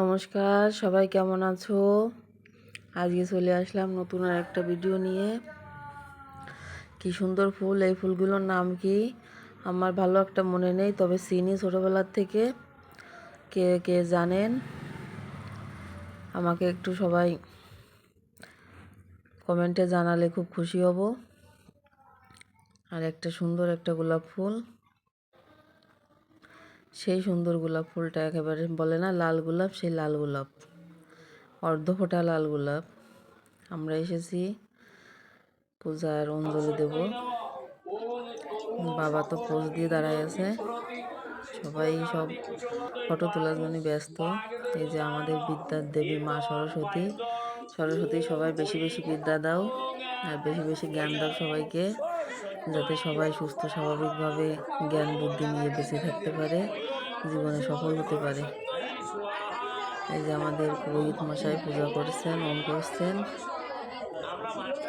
নমস্কার, সবাই কেমন আছো? আজকে চলে আসলাম নতুন আর একটা ভিডিও নিয়ে। কি সুন্দর ফুল, এই ফুলগুলোর নাম কি? আমার ভালো একটা মনে নেই, তবে চিনি ছোটোবেলার থেকে কে কে জানেন? আমাকে একটু সবাই কমেন্টে জানালে খুব খুশি হব। আর একটা সুন্দর একটা গোলাপ ফুল। সেই সুন্দর গোলাপ ফুলটা একেবারে বলে না, লাল গোলাপ, সেই লাল গোলাপ। অর্ধ ফোটা লাল গোলাপ। আমরা এসেছি পূজার অঞ্জলি দেব। বাবা তো পোজ দিয়ে দাঁড়ায় আছে। সবাই সব ফটো তোলার জন্য ব্যস্ত। এই যে আমাদের বিদ্যার দেবী মা সরস্বতী। সরস্বতী সবাই বেশি বেশি বিদ্যা দাও, আর বেশি বেশি জ্ঞান দাও সবাইকে। যাতে সবাই সুস্থ, স্বাভাবিকভাবে জ্ঞান বুদ্ধি নিয়ে বেঁচে থাকতে পারে, জীবনে সফল হতে পারে। এই যে আমাদের পুরোহিত মশাই পূজা করছেন ওম করছেন।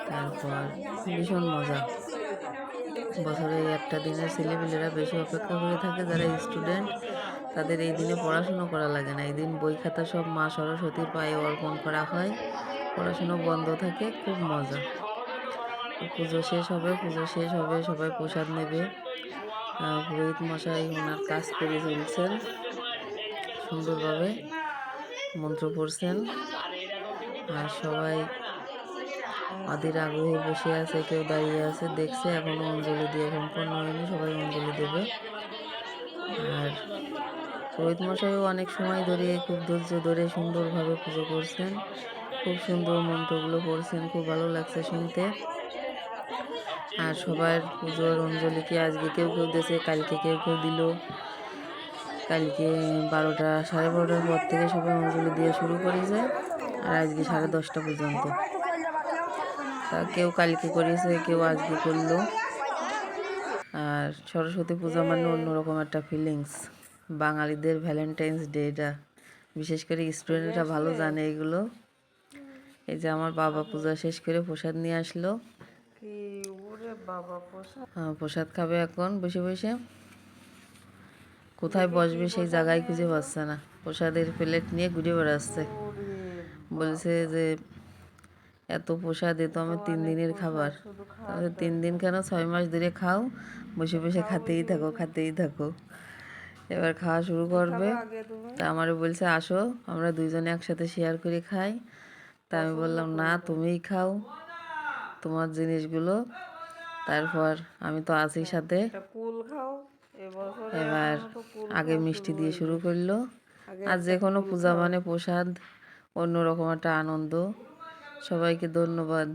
তারপর ভীষণ মজা। বছরে একটা দিনের ছেলেপিলেরা বেশি অপেক্ষা করে থাকে যারা স্টুডেন্ট, তাদের এই দিনে পড়াশুনো করা লাগে না। এই দিন বই খাতা সব মা সরস্বতীর পায়ে অর্পণ করা হয়, পড়াশুনো বন্ধ থাকে, খুব মজা। পুজো শেষ হবে, পুজো শেষ হবে, সবাই প্রসাদ নেবে। পুরোহিত মশাই ওনার কাজ করে চলছেন, সুন্দরভাবে মন্ত্র পড়ছেন। আর সবাই আদির আগ্রহে বসে আছে, কেউ দাঁড়িয়ে আছে, দেখছে, এখনও অঞ্জলি দিয়ে সম্পন্ন হয়নি, সবাই অঞ্জলি দেবে। আর পুরোহিত মশাইও অনেক সময় ধরে খুব ধৈর্য ধরে সুন্দরভাবে পুজো করছেন, খুব সুন্দর মন্ত্রগুলো পড়ছেন, খুব ভালো লাগছে শুনতে। আর সবার পুজোর অঞ্জলিকে আজকে কেউ কেউ দিয়েছে? কালকে কেউ কেউ দিল। কালকে বারোটা, সাড়ে বারোটার পর থেকে সবাই অঞ্জলি দিয়ে শুরু করেছে। আর আজকে সাড়ে দশটা পর্যন্ত। তা কেউ কালকে করেছে, কেউ আজকে করল। আর সরস্বতী পূজা মানে অন্যরকম একটা ফিলিংস বাঙালিদের ভ্যালেন্টাইন্স ডেটা বিশেষ করে স্টুডেন্টরা ভালো জানে এগুলো। এই যে আমার বাবা পূজা শেষ করে প্রসাদ নিয়ে আসলো। হ্যাঁ প্রসাদ খাবে এখন বসে বসে। কোথায় বসবে সেই জায়গায় খুঁজে পাচ্ছে না। প্রসাদের প্লেট নিয়ে ঘুরে বেড়াচ্ছে। বলছে যে এত প্রসাদ এ তো আমার তিন দিনের খাবার। তাহলে তিন দিন কেন ছয় মাস ধরে খাও? বসে বসে খাতেই থাকো খাতেই থাকো। এবার খাওয়া শুরু করবে। তা আমারও বলছে আসো আমরা দুইজনে একসাথে শেয়ার করে খাই। তা আমি বললাম না তুমিই খাও। তোমার জিনিসগুলো তারপর আমি তো আছি সাথে। এবার আগে মিষ্টি দিয়ে শুরু করল। আর যে কোনো পূজা মানে প্রসাদ অন্যরকম একটা আনন্দ। সবাইকে ধন্যবাদ।